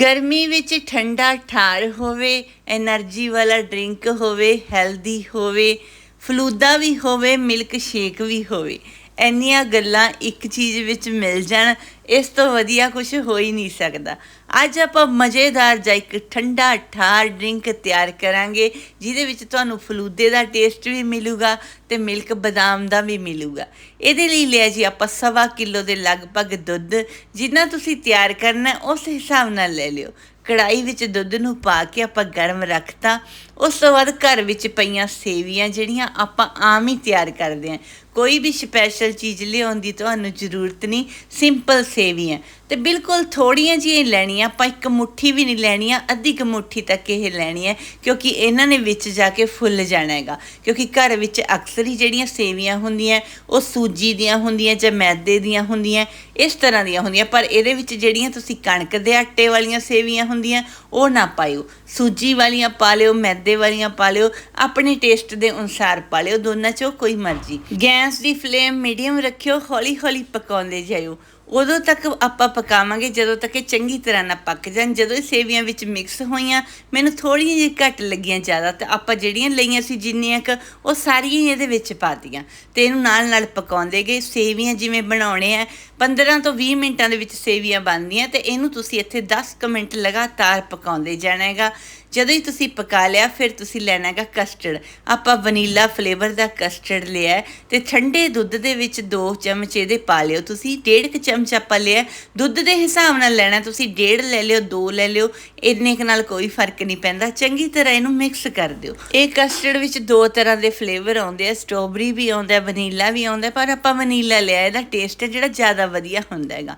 ਗਰਮੀ ਵਿੱਚ ਠੰਡਾ ਠਾਰ ਹੋਵੇ એનર્ਜੀ ਵਾਲਾ ਡਰਿੰਕ ਹੋਵੇ, ਹੈਲਦੀ ਹੋਵੇ, ਫਲੂਦਾ ਵੀ ਹੋਵੇ ਮਿਲਕ ਸ਼ੇਕ ਵੀ ਹੋਵੇ। ਇੰਨੀਆਂ ਗੱਲਾਂ ਇੱਕ ਚੀਜ਼ ਵਿੱਚ ਮਿਲ ਜਾਣ, ਇਸ ਤੋਂ ਵਧੀਆ ਕੁਝ ਹੋ ਹੀ ਨਹੀਂ ਸਕਦਾ। ਅੱਜ ਆਪਾਂ ਮਜ਼ੇਦਾਰ ਜਿਹਾ ਇੱਕ ਠੰਡਾ, ਠਾਰ ਡਰਿੰਕ ਤਿਆਰ ਕਰਾਂਗੇ, ਜਿਹਦੇ ਵਿੱਚ ਤੁਹਾਨੂੰ ਫਲੂਦੇ ਦਾ ਟੇਸਟ ਵੀ ਮਿਲੂਗਾ ਤੇ ਮਿਲਕ ਬਦਾਮ ਦਾ ਵੀ ਮਿਲੂਗਾ। ਇਹਦੇ ਲਈ ਲਿਆ ਜੀ ਆਪਾਂ ਸਵਾ ਕਿਲੋ ਦੇ ਲਗਭਗ ਦੁੱਧ, ਜਿੰਨਾ ਤੁਸੀਂ ਤਿਆਰ ਕਰਨਾ ਉਸ ਹਿਸਾਬ ਨਾਲ ਲੈ ਲਿਓ। ਕੜਾਈ ਵਿੱਚ ਦੁੱਧ ਨੂੰ ਪਾ ਕੇ ਆਪਾਂ ਗਰਮ ਰੱਖਤਾ ਉਸ ਤੋਂ ਬਾਅਦ ਘਰ ਵਿੱਚ ਪਈਆਂ ਸੇਵੀਆਂ ਜਿਹੜੀਆਂ ਆਪਾਂ ਆਮ ਹੀ ਤਿਆਰ ਕਰਦੇ ਹਾਂ। ਕੋਈ ਵੀ ਸਪੈਸ਼ਲ ਚੀਜ਼ ਲਿਆਉਣ ਦੀ ਤੁਹਾਨੂੰ ਜ਼ਰੂਰਤ ਨਹੀਂ ਸਿੰਪਲ ਸੇਵੀਆਂ। ਤੇ ਬਿਲਕੁਲ ਥੋੜੀਆਂ ਜਿਹੀਆਂ ਲੈਣੀਆਂ, ਆਪਾਂ ਇੱਕ ਮੁੱਠੀ ਵੀ ਨਹੀਂ ਲੈਣੀਆਂ ਅੱਧੀ ਕੁ ਮੁੱਠੀ ਤੱਕ ਇਹ ਲੈਣੀ ਹੈ, ਕਿਉਂਕਿ ਇਹਨਾਂ ਨੇ ਵਿੱਚ ਜਾ ਕੇ ਫੁੱਲ ਜਾਣਾ ਹੈਗਾ। ਕਿਉਂਕਿ ਘਰ ਵਿੱਚ ਅਕਸਰ ਹੀ ਜਿਹੜੀਆਂ ਸੇਵੀਆਂ ਹੁੰਦੀਆਂ, ਉਹ ਸੂਜੀ ਦੀਆਂ ਹੁੰਦੀਆਂ ਜਾਂ ਮੈਦੇ ਦੀਆਂ ਹੁੰਦੀਆਂ, ਇਸ ਤਰ੍ਹਾਂ ਦੀਆਂ ਹੁੰਦੀਆਂ। ਪਰ ਇਹਦੇ ਵਿੱਚ ਜਿਹੜੀਆਂ ਤੁਸੀਂ ਕਣਕ ਦੇ ਆਟੇ ਵਾਲੀਆਂ ਸੇਵੀਆਂ ਹੁੰਦੀਆਂ, ਉਹ ਨਾ ਪਾਇਓ। ਸੂਜੀ ਵਾਲੀਆਂ ਪਾ ਲਿਓ, ਮੈਦੇ ਵਾਲੀਆਂ ਪਾ ਲਿਓ, ਆਪਣੇ ਟੇਸਟ ਦੇ ਅਨੁਸਾਰ ਪਾ ਲਿਓ, ਦੋਨਾਂ ਚੋਂ ਕੋਈ ਮਰਜ਼ੀ। ਗੈਸ ਦੀ ਫਲੇਮ ਮੀਡੀਅਮ ਰੱਖਿਓ ਹੌਲੀ ਹੌਲੀ ਪਕਾਉਂਦੇ ਜਾਇਓ। ਉਦੋਂ ਤੱਕ ਆਪਾਂ ਪਕਾਵਾਂਗੇ, ਜਦੋਂ ਤੱਕ ਇਹ ਚੰਗੀ ਤਰ੍ਹਾਂ ਨਾ ਪੱਕ ਜਾਣ। ਜਦੋਂ ਇਹ ਸੇਵੀਆਂ ਵਿੱਚ ਮਿਕਸ ਹੋਈਆਂ, ਮੈਨੂੰ ਥੋੜ੍ਹੀਆਂ ਜਿਹੀ ਘੱਟ ਲੱਗੀਆਂ ਜ਼ਿਆਦਾ ਤੇ ਆਪਾਂ ਜਿਹੜੀਆਂ ਲਈਆਂ ਸੀ ਜਿੰਨੀਆਂ ਕ, ਉਹ ਸਾਰੀਆਂ ਹੀ ਇਹਦੇ ਵਿੱਚ ਪਾਤੀਆਂ ਤੇ ਇਹਨੂੰ ਨਾਲ ਨਾਲ ਪਕਾਉਂਦੇ ਗਏ। ਸੇਵੀਆਂ ਜਿਵੇਂ ਬਣਾਉਣੇ ਆ 15 ਤੋਂ 20 ਮਿੰਟਾਂ ਦੇ ਵਿੱਚ ਸੇਵੀਆਂ ਬਣਦੀਆਂ ਤੇ ਇਹਨੂੰ ਤੁਸੀਂ ਇੱਥੇ 10 ਕੁ ਮਿੰਟ ਲਗਾਤਾਰ ਪਕਾਉਂਦੇ ਜਾਣਾ ਹੈਗਾ। ਜਦੋਂ ਹੀ ਤੁਸੀਂ ਪਕਾ ਲਿਆ, ਫਿਰ ਤੁਸੀਂ ਲੈਣਾ ਹੈਗਾ ਕਸਟਰਡ ਆਪਾਂ ਵਨੀਲਾ ਫਲੇਵਰ ਦਾ ਕਸਟਰਡ ਲਿਆ ਹੈ ਤੇ ਠੰਡੇ ਦੁੱਧ ਦੇ ਵਿੱਚ 2 ਚਮਚ ਇਹਦੇ ਪਾ ਲਿਓ ਤੁਸੀਂ। ਡੇਢ ਕੁ ਚਮਚ ਆਪਾਂ ਲਿਆ, ਦੁੱਧ ਦੇ ਹਿਸਾਬ ਨਾਲ ਲੈਣਾ, ਤੁਸੀਂ ਡੇਢ ਲੈ ਲਿਓ, ਦੋ ਲੈ ਲਿਓ, ਇੰਨੇ ਕੁ ਨਾਲ ਕੋਈ ਫ਼ਰਕ ਨਹੀਂ ਪੈਂਦਾ, ਚੰਗੀ ਤਰ੍ਹਾਂ ਇਹਨੂੰ ਮਿਕਸ ਕਰ ਦਿਓ। ਇਹ ਕਸਟਰਡ ਵਿੱਚ ਦੋ ਤਰ੍ਹਾਂ ਦੇ ਫਲੇਵਰ ਆਉਂਦੇ ਆ ਸਟ੍ਰਾਬੇਰੀ ਵੀ ਆਉਂਦਾ ਵਨੀਲਾ ਵੀ ਆਉਂਦਾ, ਪਰ ਆਪਾਂ ਵਨੀਲਾ ਲਿਆ, ਇਹਦਾ ਟੇਸਟ ਹੈ ਜਿਹੜਾ ਜ਼ਿਆਦਾ ਵਧੀਆ ਹੁੰਦਾ ਹੈਗਾ।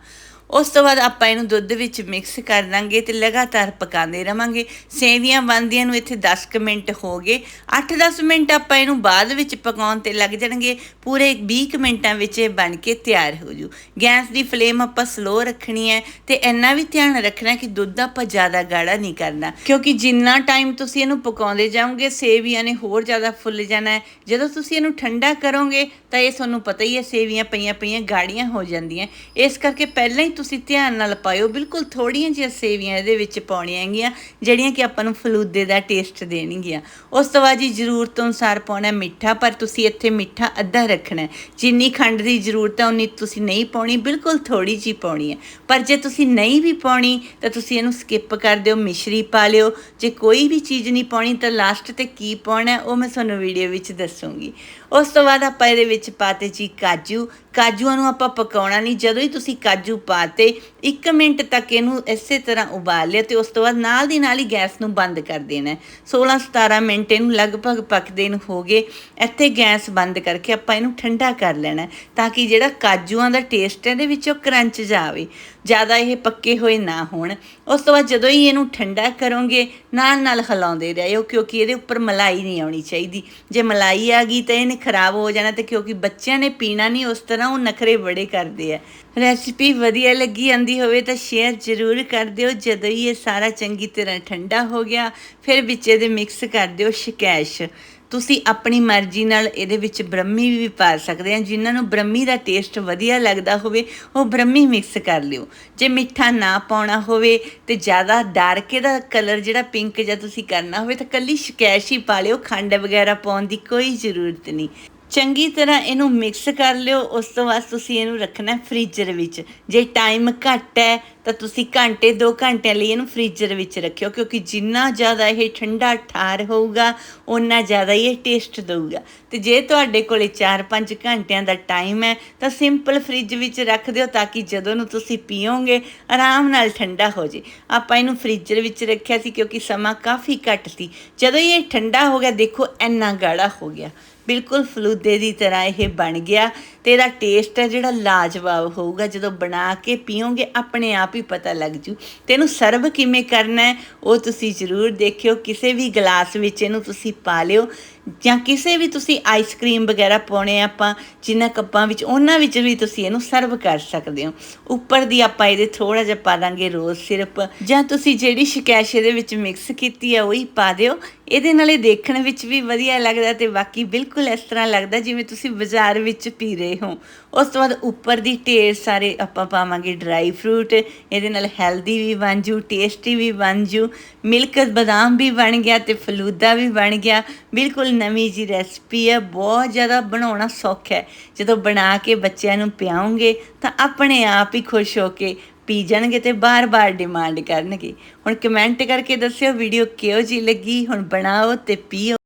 ਉਸ ਤੋਂ ਬਾਅਦ ਆਪਾਂ ਇਹਨੂੰ ਦੁੱਧ ਵਿੱਚ ਮਿਕਸ ਕਰ ਦਾਂਗੇ ਤੇ ਲਗਾਤਾਰ ਪਕਾਉਂਦੇ ਰਵਾਂਗੇ। ਸੇਵੀਆਂ ਬਣਦੀਆਂ ਨੂੰ ਇੱਥੇ 10 ਕੁ ਮਿੰਟ ਹੋ ਗਏ। 8-10 ਮਿੰਟ ਆਪਾਂ ਇਹਨੂੰ ਬਾਅਦ ਵਿੱਚ ਪਕਾਉਣ ਤੇ ਲੱਗ ਜਾਣਗੇ। ਪੂਰੇ 20 ਕੁ ਮਿੰਟਾਂ ਵਿੱਚ ਇਹ ਬਣ ਕੇ ਤਿਆਰ ਹੋ ਜੂ। ਗੈਸ ਦੀ ਫਲੇਮ ਆਪਾਂ ਸਲੋ ਰੱਖਣੀ ਹੈ ਤੇ ਇੰਨਾ ਵੀ ਧਿਆਨ ਰੱਖਣਾ ਕਿ ਦੁੱਧ ਆਪਾਂ ਜ਼ਿਆਦਾ ਗਾੜਾ ਨਹੀਂ ਕਰਨਾ। ਕਿਉਂਕਿ ਜਿੰਨਾ ਟਾਈਮ ਤੁਸੀਂ ਇਹਨੂੰ ਪਕਾਉਂਦੇ ਜਾਓਗੇ, ਸੇਵੀਆਂ ਨੇ ਹੋਰ ਜ਼ਿਆਦਾ ਫੁੱਲ ਜਾਣਾ ਹੈ। ਜਦੋਂ ਤੁਸੀਂ ਇਹਨੂੰ ਠੰਡਾ ਕਰੋਗੇ, ਤਾਂ ਇਹ ਤੁਹਾਨੂੰ ਪਤਾ ਹੀ ਹੈ ਸੇਵੀਆਂ ਪਈਆਂ ਪਈਆਂ ਗਾੜੀਆਂ ਹੋ ਜਾਂਦੀਆਂ। ਇਸ ਕਰਕੇ ਪਹਿਲਾਂ ਹੀ ਤੁਸੀਂ ਧਿਆਨ ਨਾਲ ਪਾਇਓ, ਬਿਲਕੁਲ ਥੋੜੀਆਂ ਜਿਹੀਆਂ ਸੇਵੀਆਂ ਇਹਦੇ ਵਿੱਚ ਪਾਉਣੀਆਂ ਹੈਗੀਆਂ, ਜਿਹੜੀਆਂ ਕਿ ਆਪਾਂ ਨੂੰ ਫਲੂਦੇ ਦਾ ਟੇਸਟ ਦੇਣਗੀਆਂ। ਉਸ ਤੋਂ ਬਾਅਦ ਜੀ ਜ਼ਰੂਰਤ ਅਨੁਸਾਰ ਪਾਉਣਾ ਮਿੱਠਾ, ਪਰ ਤੁਸੀਂ ਇੱਥੇ ਮਿੱਠਾ ਅੱਧਾ ਰੱਖਣਾ ਜਿੰਨੀ ਖੰਡ ਦੀ ਜ਼ਰੂਰਤ ਹੈ, ਉਨੀ ਤੁਸੀਂ ਨਹੀਂ ਪਾਉਣੀ, ਬਿਲਕੁਲ ਥੋੜੀ ਜੀ ਪਾਉਣੀ ਹੈ। ਪਰ ਜੇ ਤੁਸੀਂ ਨਹੀਂ ਵੀ ਪਾਉਣੀ, ਤਾਂ ਤੁਸੀਂ ਇਹਨੂੰ ਸਕਿਪ ਕਰ ਦਿਓ, ਮਿਸ਼ਰੀ ਪਾ ਲਿਓ। ਜੇ ਕੋਈ ਵੀ ਚੀਜ਼ ਨਹੀਂ ਪਾਉਣੀ, ਤਾਂ ਲਾਸਟ ਤੇ ਕੀ ਪਾਉਣਾ ਉਹ ਮੈਂ ਤੁਹਾਨੂੰ ਵੀਡੀਓ ਵਿੱਚ ਦੱਸੂਗੀ। ਉਸ ਤੋਂ ਬਾਅਦ ਆਪਾਂ ਇਹਦੇ ਵਿੱਚ ਪਾਤੇ ਜੀ ਕਾਜੂ। ਕਾਜੂਆਂ ਨੂੰ ਆਪਾਂ ਪਕਾਉਣਾ ਨਹੀਂ, ਜਦੋਂ ਹੀ ਤੁਸੀਂ ਕਾਜੂ ਪਾ ਪਾਤੇ 1 ਮਿੰਟ ਤੱਕ ਇਹਨੂੰ ਇਸੇ ਤਰ੍ਹਾਂ ਉਬਾਲ ਲਿਆ ਤੇ ਉਸ ਤੋਂ ਬਾਅਦ ਨਾਲ ਦੀ ਨਾਲ ਹੀ ਗੈਸ ਨੂੰ ਬੰਦ ਕਰ ਦੇਣਾ ਹੈ। 16 17 ਮਿੰਟ ਇਹਨੂੰ ਲਗਭਗ ਪੱਕਦੇ ਨੂੰ ਹੋ ਗਏ। ਇੱਥੇ ਗੈਸ ਬੰਦ ਕਰਕੇ ਆਪਾਂ ਇਹਨੂੰ ਠੰਡਾ ਕਰ ਲੈਣਾ ਤਾਂ ਕਿ ਜਿਹੜਾ ਕਾਜੂਆਂ ਦਾ ਟੇਸਟ ਹੈ, ਇਹਦੇ ਵਿੱਚੋਂ ਕਰੰਚ ਜਾਵੇ। ਜ਼ਿਆਦਾ ਇਹ ਪੱਕੇ ਹੋਏ ਨਾ ਹੋਣ। ਉਸ ਤੋਂ ਬਾਅਦ ਜਦੋਂ ਹੀ ਇਹਨੂੰ ਠੰਡਾ ਕਰੋਗੇ, ਨਾਲ ਨਾਲ ਹਿਲਾਉਂਦੇ ਰਹਿਓ ਕਿਉਂਕਿ ਇਹਦੇ ਉੱਪਰ ਮਲਾਈ ਨਹੀਂ ਆਉਣੀ ਚਾਹੀਦੀ। ਜੇ ਮਲਾਈ ਆ ਗਈ ਤਾਂ ਇਹਨੇ ਖਰਾਬ ਹੋ ਜਾਣਾ ਤੇ ਕਿਉਂਕਿ ਬੱਚਿਆਂ ਨੇ ਪੀਣਾ ਨਹੀਂ, ਉਸ ਤਰ੍ਹਾਂ ਉਹ ਨਖਰੇ ਬੜੇ ਕਰਦੇ ਆ। ਰੈਸਿਪੀ ਵਧੀਆ ਲੱਗੀ ਆਂਦੀ ਹੋਵੇ ਤਾਂ ਸ਼ੇਅਰ ਜ਼ਰੂਰ ਕਰ ਦਿਓ। ਜਦੋਂ ਹੀ ਇਹ ਸਾਰਾ ਚੰਗੀ ਤਰ੍ਹਾਂ ਠੰਡਾ ਹੋ ਗਿਆ, ਫਿਰ ਵਿੱਚ ਇਹਦੇ ਮਿਕਸ ਕਰ ਦਿਓ ਸ਼ਿਕੈਸ਼। ਤੁਸੀਂ ਆਪਣੀ ਮਰਜ਼ੀ ਨਾਲ ਇਹਦੇ ਵਿੱਚ ਬ੍ਰਹਮੀ ਵੀ ਪਾ ਸਕਦੇ ਆ। ਜਿਨ੍ਹਾਂ ਨੂੰ ਬ੍ਰਹਮੀ ਦਾ ਟੇਸਟ ਵਧੀਆ ਲੱਗਦਾ ਹੋਵੇ, ਉਹ ਬ੍ਰਹਮੀ ਮਿਕਸ ਕਰ ਲਿਓ। ਜੇ ਮਿੱਠਾ ਨਾ ਪਾਉਣਾ ਹੋਵੇ ਤੇ ਜ਼ਿਆਦਾ ਡਾਰਕ ਇਹਦਾ ਕਲਰ ਜਿਹੜਾ ਪਿੰਕ ਜਾਂ ਤੁਸੀਂ ਕਰਨਾ ਹੋਵੇ, ਤਾਂ ਕੱਲੀ ਸ਼ਿਕੈਸ਼ ਹੀ ਪਾ ਲਿਓ। ਖੰਡ ਵਗੈਰਾ ਪਾਉਣ ਦੀ ਕੋਈ ਜ਼ਰੂਰਤ ਨਹੀਂ। ਚੰਗੀ ਤਰ੍ਹਾਂ ਇਹਨੂੰ ਮਿਕਸ ਕਰ ਲਿਓ, ਉਸ ਤੋਂ ਬਾਅਦ ਤੁਸੀਂ ਇਹਨੂੰ ਰੱਖਣਾ ਫ੍ਰੀਜ਼ਰ ਵਿੱਚ। ਜੇ ਟਾਈਮ ਘੱਟ ਹੈ ਤਾਂ ਤੁਸੀਂ ਘੰਟੇ 2 ਘੰਟਿਆਂ ਲਈ ਇਹਨੂੰ ਫ੍ਰੀਜ਼ਰ ਵਿੱਚ ਰੱਖਿਓ, ਕਿਉਂਕਿ ਜਿੰਨਾ ਜ਼ਿਆਦਾ ਇਹ ਠੰਡਾ ਠਾਰ ਹੋਊਗਾ ਉਨਾ ਜ਼ਿਆਦਾ ਹੀ ਇਹ ਟੇਸਟ ਦੇਊਗਾ। ਤੇ ਜੇ ਤੁਹਾਡੇ ਕੋਲੇ 4-5 ਘੰਟਿਆਂ ਦਾ ਟਾਈਮ ਹੈ, ਤਾਂ ਸਿੰਪਲ ਫ੍ਰਿਜ ਵਿੱਚ ਰੱਖ ਦਿਓ ਤਾਂ ਕਿ ਜਦੋਂ ਨੂੰ ਤੁਸੀਂ ਪੀਓਗੇ, ਆਰਾਮ ਨਾਲ ਠੰਡਾ ਹੋ ਜੇ। ਆਪਾਂ ਇਹਨੂੰ ਫ੍ਰੀਜ਼ਰ ਵਿੱਚ ਰੱਖਿਆ ਸੀ, ਕਿਉਂਕਿ ਸਮਾਂ ਕਾਫੀ ਘੱਟ ਸੀ। ਜਦੋਂ ਇਹ ਠੰਡਾ ਹੋ ਗਿਆ, ਦੇਖੋ ਇੰਨਾ ਗਾੜਾ ਹੋ ਗਿਆ। ਬਿਲਕੁਲ ਫਲੂਦੇ ਦੀ ਤਰ੍ਹਾਂ ਇਹ ਬਣ ਗਿਆ। ਤੇ ਇਹਦਾ ਟੇਸਟ ਹੈ ਜਿਹੜਾ ਲਾਜਵਾਬ ਹੋਊਗਾ। ਜਦੋਂ ਬਣਾ ਕੇ ਪੀਓਗੇ, ਆਪਣੇ ਆਪ ਹੀ ਪਤਾ ਲੱਗ ਜੂ। ਤੇ ਇਹਨੂੰ ਸਰਵ ਕਿਵੇਂ ਕਰਨਾ ਹੈ, ਉਹ ਤੁਸੀਂ ਜ਼ਰੂਰ ਦੇਖਿਓ। ਕਿਸੇ ਵੀ ਗਲਾਸ ਵਿੱਚ ਇਹਨੂੰ ਤੁਸੀਂ ਪਾ ਲਿਓ। ਜਾਂ ਕਿਸੇ ਵੀ ਤੁਸੀਂ ਆਈਸਕ੍ਰੀਮ ਵਗੈਰਾ ਪਾਉਣੇ ਆ ਆਪਾਂ ਜਿਨ੍ਹਾਂ ਕੱਪਾਂ ਵਿੱਚ, ਉਹਨਾਂ ਵਿੱਚ ਵੀ ਤੁਸੀਂ ਇਹਨੂੰ ਸਰਵ ਕਰ ਸਕਦੇ ਹੋ। ਉੱਪਰ ਦੀ ਆਪਾਂ ਇਹਦੇ ਥੋੜਾ ਜਿਹਾ ਪਾ ਦਾਂਗੇ ਰੋਜ਼ ਸਿਰਪ। ਜਾਂ ਤੁਸੀਂ ਜਿਹੜੀ ਸ਼ਿਕੈਸ਼ ਇਹਦੇ ਵਿੱਚ ਮਿਕਸ ਕੀਤੀ ਹੈ ਉਹੀ ਪਾ ਦਿਓ। ਇਹਦੇ ਨਾਲ ਇਹ ਦੇਖਣ ਵਿੱਚ ਵੀ ਵਧੀਆ ਲੱਗਦਾ ਤੇ ਬਾਕੀ ਬਿਲਕੁਲ ਇਸ ਤਰ੍ਹਾਂ ਲੱਗਦਾ ਜਿਵੇਂ ਤੁਸੀਂ ਬਾਜ਼ਾਰ ਵਿੱਚ ਪੀ ਰਹੇ ਹੋ। ਉਸ ਤੋਂ ਬਾਅਦ ਉੱਪਰ ਦੀ ਢੇਰ ਸਾਰੇ ਆਪਾਂ ਪਾਵਾਂਗੇ ਡਰਾਈ ਫਰੂਟ ਇਹਦੇ ਨਾਲ ਹੈਲਦੀ ਵੀ ਬਣ ਜੂ ਟੇਸਟੀ ਵੀ ਬਣ ਜੂ ਮਿਲਕ ਬਦਾਮ ਵੀ ਬਣ ਗਿਆ ਤੇ ਫਲੂਦਾ ਵੀ ਬਣ ਗਿਆ। ਬਿਲਕੁਲ ਨਵੀਂ ਜੀ ਰੈਸਪੀ ਹੈ, ਬਹੁਤ ਜ਼ਿਆਦਾ ਬਣਾਉਣਾ ਸੌਖਾ ਹੈ। ਜਦੋਂ ਬਣਾ ਕੇ ਬੱਚਿਆਂ ਨੂੰ ਪਿਆਉਂਗੇ ਤਾਂ ਆਪਣੇ ਆਪ ਹੀ ਖੁਸ਼ ਹੋ ਕੇ ਪੀ ਜਾਣਗੇ ਤੇ ਬਾਰ-ਬਾਰ ਡਿਮਾਂਡ ਕਰਨਗੇ। ਹੁਣ ਕਮੈਂਟ ਕਰਕੇ ਦੱਸਿਓ ਵੀਡੀਓ ਕਿਹੋ ਜੀ ਲੱਗੀ? ਹੁਣ ਬਣਾਓ ਤੇ ਪੀਓ।